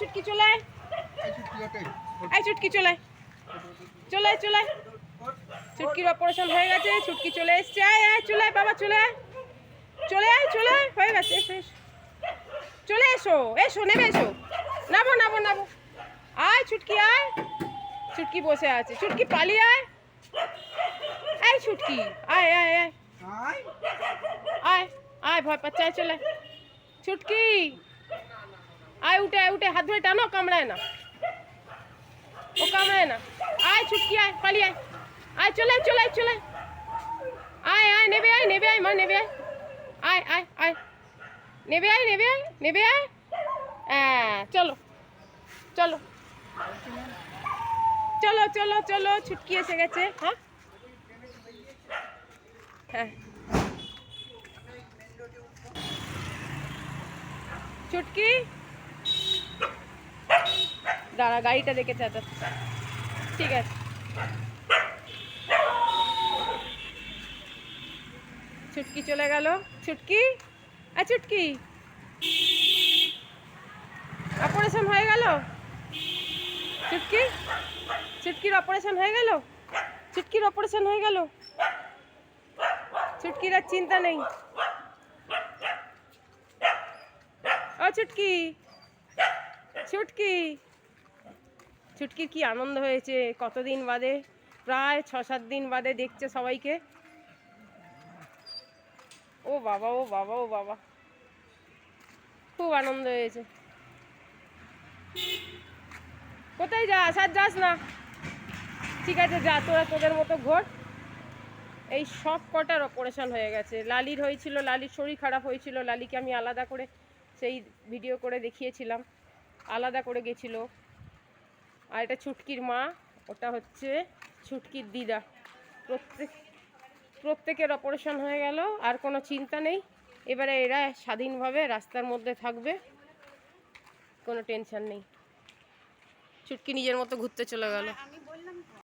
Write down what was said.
ছুটকি চলে আয়। এই ছুটকি চলে আয়। চলে আয়, চলে আয়। ছুটকির অপারেশন হয়ে গেছে ছুটকি চলে এসছে। আয় আয় চলে বাবা চলে আয়। চলে আয় চলে আয়। হয়ে গেছে এসো চলে এসো এসো নেবে এসো। নাবো নাবো নাবো আয় ছুটকি আয়। ছুটকি বসে আছে। ছুটকি পালিয়ে আয়। এই ছুটকি আয় আয় আয়। আয়। আয় ভয় পাচ্ছে আয় চলে আয়। ছুটকি আয় উঠে আয় উঠে হাত ধরে টানো কামড়ায় না। ও কামড়ায় না। আয় ছুটকি আয় পালিয়ে আয়। আয় চলে আয়, চলে আয়, চলে আয়। আয় নেবে আয় নেবে আয় মা নেবে আয়। আয় আয় আয়। নেবে আয় নেবে আয় নেবে আয়। হ্যাঁ চলো চলো। চলো চলো চলো ছুটকি এসে গেছে হ্যাঁ? হ্যাঁ। ছুটকি? দাঁড়া, গাড়িটা দেখে চাচাচ্ছে ঠিক আছে। ছুটকি চলে গেল। ছুটকি? আ ছুটকি। অপারেশন হয়ে গেল? ছুটকি? ছুটকির অপারেশন হয়ে গেল? ছুটকির অপারেশন হয়ে গেল? ছুটকির আর চিন্তা নেই। ও ছুটকি। ছুটকি। ছুটকির কি আনন্দ হয়েছে? কতদিন বাদে? প্রায় ছ সাত দিন বাদে দেখছে সবাইকে। ও বাবা ও বাবা ও বাবা। খুব আনন্দ হয়েছে। কোথায় যাস? আর যাস না। ঠিক আছে, যা, তোরা তোদের মতো ঘোর। এই সব কটার অপারেশন হয়ে গেছে। লালির হয়েছিল, লালির শরীর খারাপ হয়েছিল। লালিকে আমি আলাদা করে সেই ভিডিও করে দেখিয়েছিলাম। আলাদা করে গেছিল। আর এটা ছুটকির মা, ওটা হচ্ছে ছুটকির দিদা। প্রত্যেক, প্রত্যেকের অপারেশন হয়ে গেল, আর কোনো চিন্তা নেই। এবারে এরা স্বাধীনভাবে রাস্তার মধ্যে থাকবে, কোনো টেনশন নেই। ছুটকি নিজের মতো ঘুরতে চলে গেল।